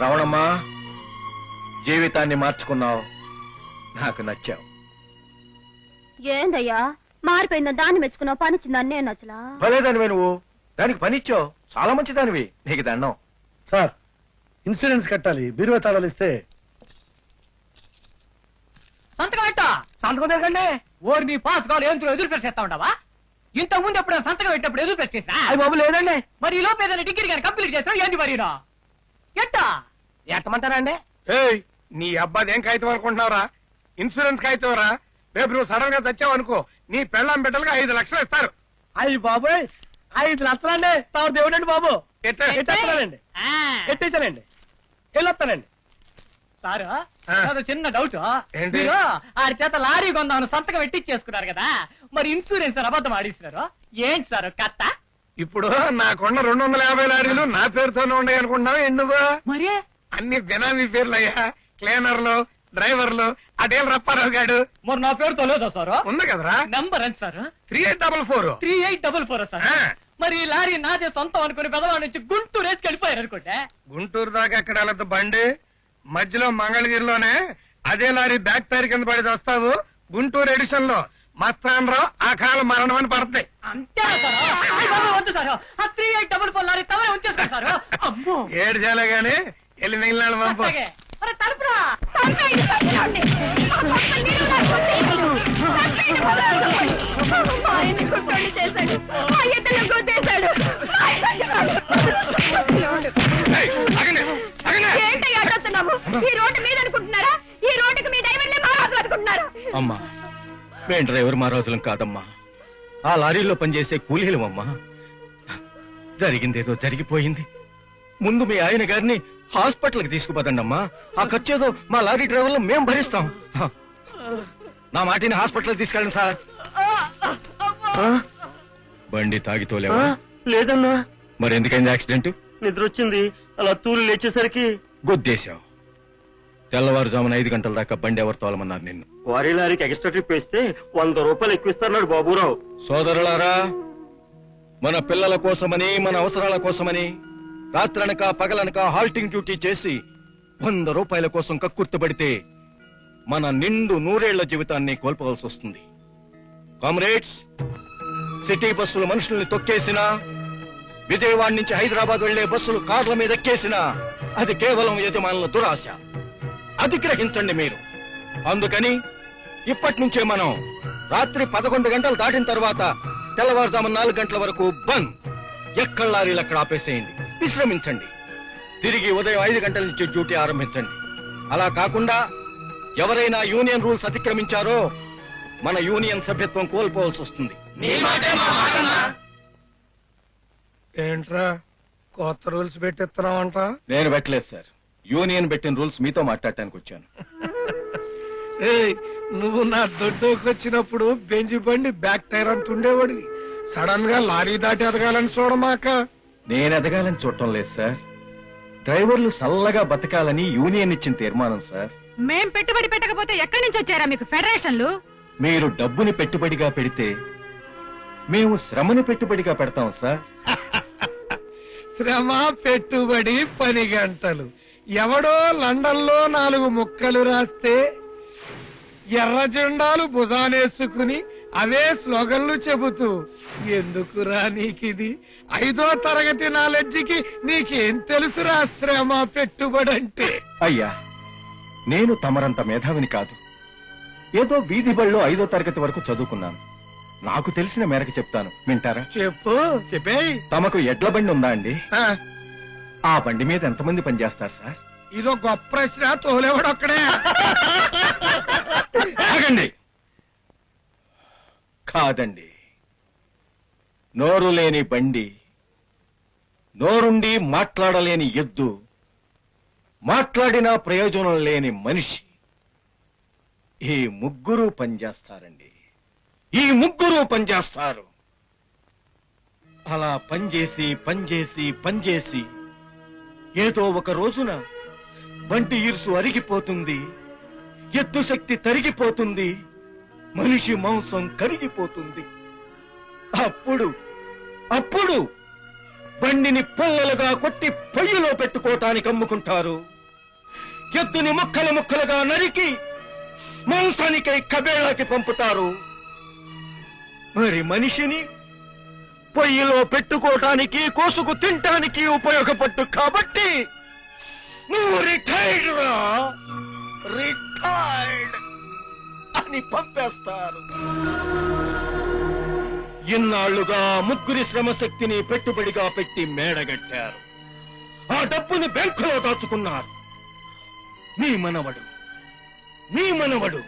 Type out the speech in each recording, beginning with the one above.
రవణమ్మా జీవితాన్ని మార్చుకున్నావు. నాకు నచ్చావు. ఏందయ్యా? మారిపోయిందో దాన్ని మెచ్చుకున్నావు పనిచ్చిందని నేను నచ్చలా? భలేదానివే నువ్వు. దానికి పనిచ్చావు చాలా మంచిదానివి. నీకు దండం. సార్ ఇన్సూరెన్స్ కట్టాలి. బీరువా తాళాలు ఇస్తే. సంతకం పెట్టా. సంతకం ఓరి నీ పాస్ కావాలి ఏంతులు ఎదురు పెట్టేస్తా ఉంటావా ఇంతకు ముందు ఎప్పుడు సంతకం పెట్టినప్పుడు ఎదురు పెట్టేసా అయ్యి బాబు లేదండి. మరి ఈ లోపు ఏదైనా డిగ్రీ కానీ కంప్లీట్ చేస్తావు ఏంటి మరి? ఎట్టా? ఎట్టమంటారా అండి ఏయ్ నీ అబ్బాది ఏం కాగితం అనుకుంటున్నావురా? ఇన్సూరెన్స్ కాగితం రా. రేపు నువ్వు సడన్గా చచ్చావు అనుకో. నీ పెళ్ళాం బిడ్డలుగా ఐదు లక్షలు ఇస్తారు. అయ్యి బాబోయ్ ఐదు లక్షలండి. తావు దేవుడండి బాబు. ఎట్ట? ఎట్టేస్తానండి ఆ, ఎట్టేసానండి వెళ్ళొస్తానండి. సారు ఆ. నాదో చిన్న డౌట్ ఏంటి? మీరు ఆడి చేత లారీ కొందామని సంతకం పెట్టించేసుకున్నారు కదా. మరి ఇన్సూరెన్స్ అబద్ధం ఆడిస్తున్నారు ఏంటి సార్ కత్త? ఇప్పుడు నాకున్న రెండు వందల యాభై లారీలు నా పేరుతోనే ఉన్నాయి అనుకుంటున్నావు ఎందుకు? మరి? అన్ని బినామీ పేర్లు అయ్యా క్లీనర్లు డ్రైవర్లు అటేం రప్పారావు గాడు మరి నా పేరుతో లేదా సార్? ఉంది కదరా? నంబర్ ఎంత sir? Three eight double four. Three eight double four sir. మరి ఈ లారీ నాదే సొంతం అనుకుని పెదవాడి నుంచి గుంటూరు వేసుకు వెళ్ళిపోయారు అనుకుంటే గుంటూరు దాకా ఎక్కడ వెళ్ళదు బండి? మధ్యలో మంగళగిరిలోనే అదే లారీ బ్యాక్ టైర్ కింద పడి వస్తావు? గుంటూరు ఎడిషన్లో మస్తానరావు ఆ కాలం మరణం అని పడతాయి అంతేనా సార్? అయ్ బాబోయ్, వద్దు సార్. ఆ three eight double four lorry తమరే ఉంచేసుకోండి సార్. అమ్మో. ఏడు చేయాలి గాని వెళ్ళి మిగిలిన వాళ్ళు పంపు. అట్లాగే. అరే తలుపురా. ఏయ్, ఆగండి, ఆగండి. ఏంటయ్యా అడ్డొస్తున్నాము ఈ రోడ్డు మీద అనుకుంటున్నారా? ఈ రోడ్డుకి మీ డ్రైవర్లే మారాదు అనుకుంటున్నారా. అమ్మా. మేం డ్రైవర్ మా రోజులం కాదమ్మా. ఆ లారీలో పనిచేసే కూలీలమమ్మా జరిగిందేదో జరిగిపోయింది. ముందు మీ ఆయన గారిని హాస్పిటల్కి తీసుకుపోదండి అమ్మా. ఆ ఖర్చేదో మా లారీ డ్రైవర్లు మేం భరిస్తాం. నా మాటిని హాస్పిటల్కి తీసుకెళ్ళండి సార్. బండి తాగితోలేవా లేదన్నా. మరి ఎందుకైంది యాక్సిడెంట్? నిద్ర వచ్చింది అలా తూలి లేచేసరికి గుద్దేశావు. తెల్లవారుజామున ఐదు గంటల దాకా బండి ఎవరు తోలమన్నారు నిన్ను? వారి లారీకి ఎక్స్ట్రా ట్రిప్ వేస్తే వంద రూపాయలు ఎక్కువ ఇస్తాడు బాబురావు. సోదరులారా మన పిల్లల కోసమని మన అవసరాల కోసమని రాత్రనక పగలనక హాల్టింగ్ డ్యూటీ చేసి వంద రూపాయల కోసం కక్కుర్తిపడితే మన నిండు నూరేళ్ళ జీవితాన్ని కోల్పోవలసి వస్తుంది. కామ్రేడ్స్ సిటీ బస్సులు మనుషుల్ని తొక్కేసినా విజయవాడ నుంచి హైదరాబాద్ వెళ్ళే బస్సులు కార్ల మీద ఎక్కేసినా అది కేవలం యజమానుల దురాశ. అది గ్రహించండి మీరు. అందుకని ఇప్పటి నుంచే మనం రాత్రి పదకొండు గంటలు దాటిన తర్వాత తెల్లవారుజాము నాలుగు గంటల వరకు బంద్. ఎక్కడ లారీలు అక్కడ ఆపేసేయండి. విశ్రమించండి. తిరిగి ఉదయం ఐదు గంటల నుంచి డ్యూటీ ఆరంభించండి. అలా కాకుండా ఎవరైనా యూనియన్ రూల్స్ అతిక్రమించారో మన యూనియన్ సభ్యత్వం కోల్పోవాల్సి వస్తుంది. ఏంట్రా కొత్త రూల్స్ పెట్టిస్తున్నావంట? నేను పెట్టలేదు సార్. యూనియన్ పెట్టిన రూల్స్ మీతో మాట్లాడటానికి వచ్చాను. ఏయ్ నువ్వు నా దొడ్డుకు వచ్చినప్పుడు బెంచి బండి బ్యాక్ టైర్ అంటుండేవాడివి. సడన్గా లారీ దాటి ఎదగాలని చూడమాక. నేను ఎదగాలని చూడటం లేదు సార్. డ్రైవర్లు సల్లగా బతకాలని యూనియన్ ఇచ్చిన తీర్మానం సార్. మేం పెట్టుబడి పెట్టకపోతే ఎక్కడి నుంచి వచ్చారా మీకు ఫెడరేషన్లు? మీరు డబ్బుని పెట్టుబడిగా పెడితే మేము శ్రమని పెట్టుబడిగా పెడతాం సార్. శ్రమ పెట్టుబడి పని గంటలు. ఎవడో లండన్లో నాలుగు ముక్కలు రాస్తే ఎర్ర జెండాలు భుజానేసుకుని అవే స్లోగన్లు చెబుతూ ఎందుకురా నీకిది? ఐదో తరగతి నాలెడ్జికి నీకేం తెలుసురా శ్రమ పెట్టుబడంటే? అయ్యా నేను తమరంత మేధావిని కాదు. ఏదో వీధి బడిలో ఐదో తరగతి వరకు చదువుకున్నాను. నాకు తెలిసిన మేరకు చెప్తాను. వింటారా? చెప్పు చెప్పేయ్. తమకు ఎడ్ల బండి ఉందా అండి? ఆ, ఆ బండి మీద ఎంతమంది పనిచేస్తారు సార్? ఇదో గొప్ప ప్రశ్న తోలేవాడు ఒక్కడే. ఆగండి. కాదండి. నోరు లేని బండి నోరుండి మాట్లాడలేని ఎద్దు మాట్లాడినా ప్రయోజనం లేని మనిషి. ఈ ముగ్గురు పనిచేస్తారండి. ఈ ముగ్గురు పనిచేస్తారు. అలా పనిచేసి పనిచేసి పనిచేసి ఏదో ఒక రోజున బంటి ఇరుసు అరిగిపోతుంది. ఎత్తు శక్తి తరిగిపోతుంది. మనిషి మాంసం కరిగిపోతుంది. అప్పుడు అప్పుడు బండిని పుల్లలుగా కొట్టి పొయ్యిలో పెట్టుకోవటానికి అమ్ముకుంటారు. ఎద్దుని ముక్కలు ముక్కలుగా నరికి మాంసానికై కబేళాకి పంపుతారు. మరి మనిషిని పొయ్యిలో పెట్టుకోవటానికి కోసుకు తినటానికి ఉపయోగపడ్డు కాబట్టి నువ్వు రిటైర్డ్ రా రిటైర్డ్ అని పంపేస్తారు. ఇన్నాళ్ళుగా ముగ్గురి శ్రమశక్తిని పెట్టుబడిగా పెట్టి మేడగట్టారు. ఆ డబ్బుని బ్యాంకులో దాచుకున్నారు. మీ మనవడు మీ మనవడు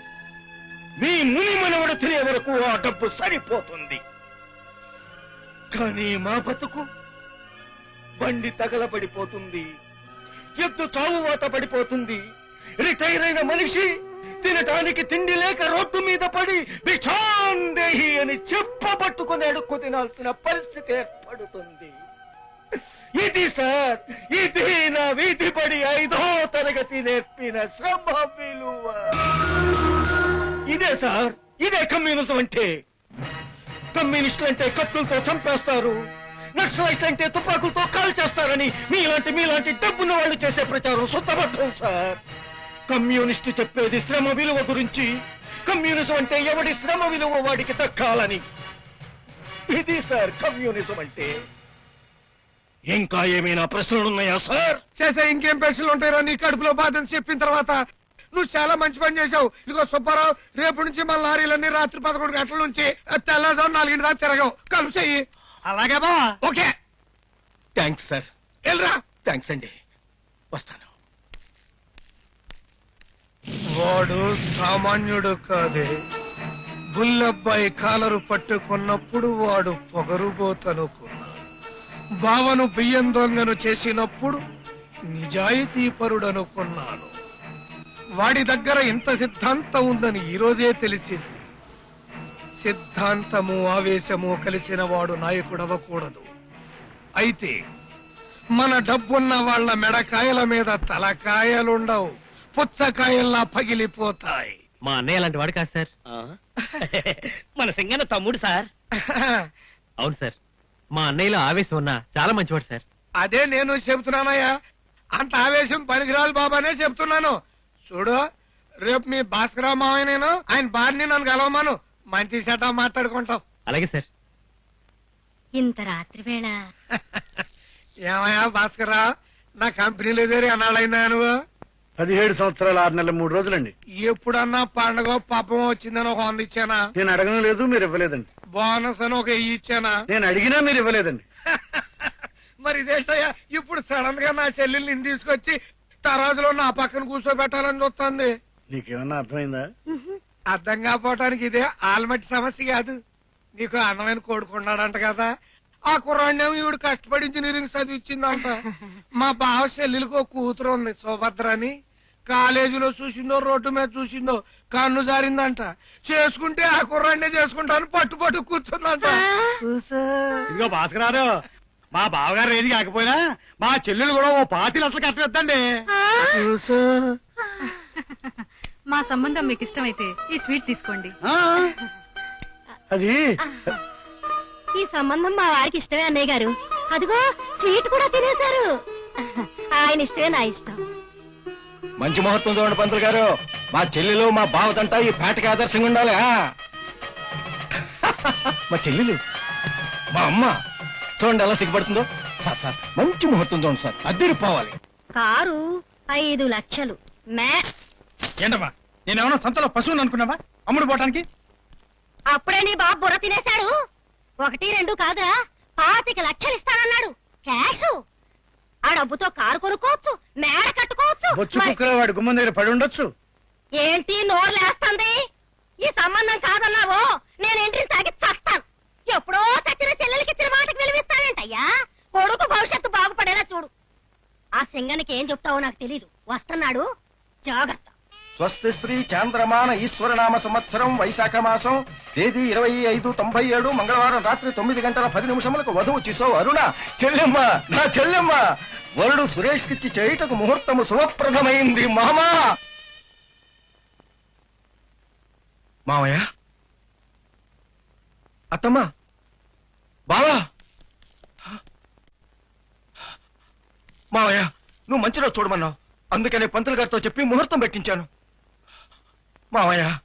మీ ముని మనవడు తినే వరకు ఆ డబ్బు సరిపోతుంది. కానీ మా బతుకు బండి తగలబడిపోతుంది. ఎద్దు చావువాత పడిపోతుంది. రిటైర్ అయిన మనిషి తినటానికి తిండి లేక రోడ్డు మీద పడి బిషాందేహి అని చెప్పబట్టుకుని అడుక్కు తినాల్సిన పరిస్థితి ఏర్పడుతుంది. ఇది సార్ ఇది నా వీధి పడి ఐదో తరగతి నేర్పిన శ్రమ విలువ. ఇదే సార్ ఇదే కమ్యూనిజం అంటే. కమ్యూనిస్టులు అంటే కత్తులతో చంపేస్తారు. నక్సలైట్ అంటే తుపాకులతో కాల్ చేస్తారని మీలాంటి మీలాంటి డబ్బున్న వాళ్ళు చేసే ప్రచారం శుద్ధబద్ధం సార్. కమ్యూనిస్టు చెప్పేది శ్రమ విలువ గురించి. కమ్యూనిజం అంటే ఎవడి శ్రమ విలువ వాడికి దక్కాలని. ఇది సార్ కమ్యూనిజం అంటే. ఇంకా ఏమైనా ప్రశ్నలున్నాయా సార్? చేసే ఇంకేం ప్రశ్నలు ఉంటాయో నీ కడుపులో బాధని చెప్పిన తర్వాత నువ్వు చాలా మంచి పని చేసావు ఇదిగో సుబ్బారావు రేపు నుంచి మన లారీలన్నీ రాత్రి పదకొండు గంటల నుంచి తెల్లజాము నాలుగింటి దాకా తిరగవు. కలుపు చెయ్యి. అలాగే బా ఓకే. Thanks sir. వెళ్ళరా థ్యాంక్స్ అండి. వస్తాను. వాడు సామాన్యుడు కాదే. బుల్లబ్బాయి కాలరు పట్టుకున్నప్పుడు వాడు పొగరుబోతనుకున్నాడు బావను బియ్యం దొంగను చేసినప్పుడు నిజాయితీ పరుడనుకున్నాను వాడి దగ్గర ఇంత సిద్ధాంతం ఉందని ఈ రోజే తెలిసింది. సిద్ధాంతము ఆవేశము కలిసిన వాడు నాయకుడవకూడదు. అయితే మన డబ్బున్న వాళ్ళ మెడకాయల మీద తలకాయలుండవు. పుచ్చకాయల్లా పగిలిపోతాయి. మా అన్నయ్య లాంటి వాడు కాదు సార్. మన సింగన్న తమ్ముడు సార్. అవును సార్. మా అన్నయ్యలో ఆవేశం ఉన్నా చాలా మంచివాడు సార్. అదే నేను చెబుతున్నానయ్యా. అంత ఆవేశం పనికిరాలు బాబానే చెప్తున్నాను చూడు రేపు మీ భాస్కర మావయ్య నేను ఆయన బారిని నన్ను కలవమాను. మంచి సెట మాట్లాడుకుంటాం అలాగే సార్. ఇంత రాత్రి వేళ. ఏమయ్యా భాస్కర నా కంపెనీలో చేరి అన్నాళ్ళైందా నువ్వు? పదిహేడు సంవత్సరాలు ఆరు నెలల మూడు రోజులండి. ఎప్పుడన్నా పండగ పాపం వచ్చిందని ఒక వంద ఇచ్చానా? నేను అడగను లేదు మీరు ఇవ్వలేదండి. బోనస్ అని ఒక వెయ్యి ఇచ్చానా? నేను అడిగినా మీరు ఇవ్వలేదండి. మరి ఇదేంటయ్యా ఇప్పుడు సడన్గా నా చెల్లెల్ని తీసుకొచ్చి తరాజులో నా పక్కన కూర్చోబెట్టాలని చూస్తుంది. నీకేమన్నా అర్థమైందా? అర్థం కాపోవటానికి ఇదే ఆల్మట్టి సమస్య కాదు. నీకు అందమైన కొడుకున్నాడంట కదా. ఆ కుర్రాడినేమో ఈవిడ కష్టపడి ఇంజనీరింగ్ చదివించిందంట మా బావ చెల్లెలకు ఒక కూతురు ఉంది సుభద్ర అని కాలేజీలో చూసిందో రోడ్డు మీద చూసిందో కన్ను జారిందంట. చేసుకుంటే ఆ కుర్రాడినే చేసుకుంటాను పట్టు పట్టు కూర్చుందంట. ఇదిగో భాస్కరారు మా బావగారు ఏది కాకపోయినా మా చెల్లెలు కూడా ఓ పాతిలు అసలు కట్టలేదండి మా సంబంధం మీకు ఇష్టమైతే ఈ స్వీట్ తీసుకోండి. అది? ఈ సంబంధం మా వారికి ఇష్టమే అన్నయ్య గారు. అదిగో స్వీట్ కూడా తినేశారు. ఆయన ఇష్టమే నా ఇష్టం. మంచి ముహూర్తం చూడండి పంతులు గారు. మా చెల్లెలు మా బావతంటా ఈ పేటకి ఆదర్శంగా ఉండాలి ఆ? మా చెల్లెలు మా అమ్మ. చూడండి ఎలా సిగ్గుపడుతుందో. సార్ సార్ మంచి ముహూర్తం చూడండి సార్. అద్దరిపోవాలి కారు ఐదు లక్షలు. మే ఏంటమ్మా? నేనేమన్నా సంతలో పశువుని అనుకున్నావా? అమ్ముడు పోవటానికి? అప్పుడే నీ బాబు బుర్ర తినేశాడు. ఒకటి రెండు కాదురా. పాతిక లక్షలు ఇస్తానన్నాడు. క్యాష్ ఆ డబ్బుతో కారు కొనుక్కోవచ్చు మేడ కట్టుకోవచ్చు. బొచ్చు మరి- కుక్కల వాడి గుమ్మం దగ్గర పడి ఉండొచ్చు. ఏంటి నోరు లేస్తుంది ఈ సంబంధం కాదన్నావో? నేను ఇంటిని తాగి చస్తాను. ఎప్పుడో చచ్చిన చెల్లెలకి ఇచ్చిన మాటకు విలువిస్తావేంటయ్యా? కొడుకు భవిష్యత్తు బాగుపడేలా చూడు. ఆ సింగనికి ఏం చెప్తావో నాకు తెలీదు. వస్తున్నాడు. జాగ్రత్త. స్వస్తి శ్రీ చాంద్రమాన ఈశ్వరనామ సంవత్సరం వైశాఖ మాసం తేదీ ఇరవై ఐదు తొంభై ఏడు మంగళవారం రాత్రి తొమ్మిది గంటల పది నిమిషములకు వధువు చిసో అరుణ. చెల్లెమ్మ నా చెల్లెమ్మ! వరుడు సురేష్ కిచ్చి చేయుటకు ముహూర్తము శుభప్రదమైంది మామా! మామయ్య? అత్తమ్మా? బావా! మామయ్య నువ్వు మంచిలో చూడమన్నావు. అందుకనే పంతులు గారితో చెప్పి ముహూర్తం పెట్టించాను. మావయ్య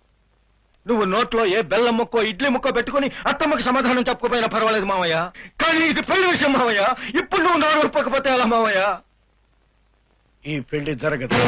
నువ్వు నోట్లో ఏ బెల్లం ముక్కో ఇడ్లీ ముక్కో పెట్టుకుని అత్తమ్మకి సమాధానం చెప్పకపోయినా పర్వాలేదు మావయ్య. కానీ ఇది పెళ్ళి విషయం మావయ్య. ఇప్పుడు నువ్వు నోరు ఒప్పకపోతే అలా మావయ్య? ఈ పెళ్ళి జరగదు.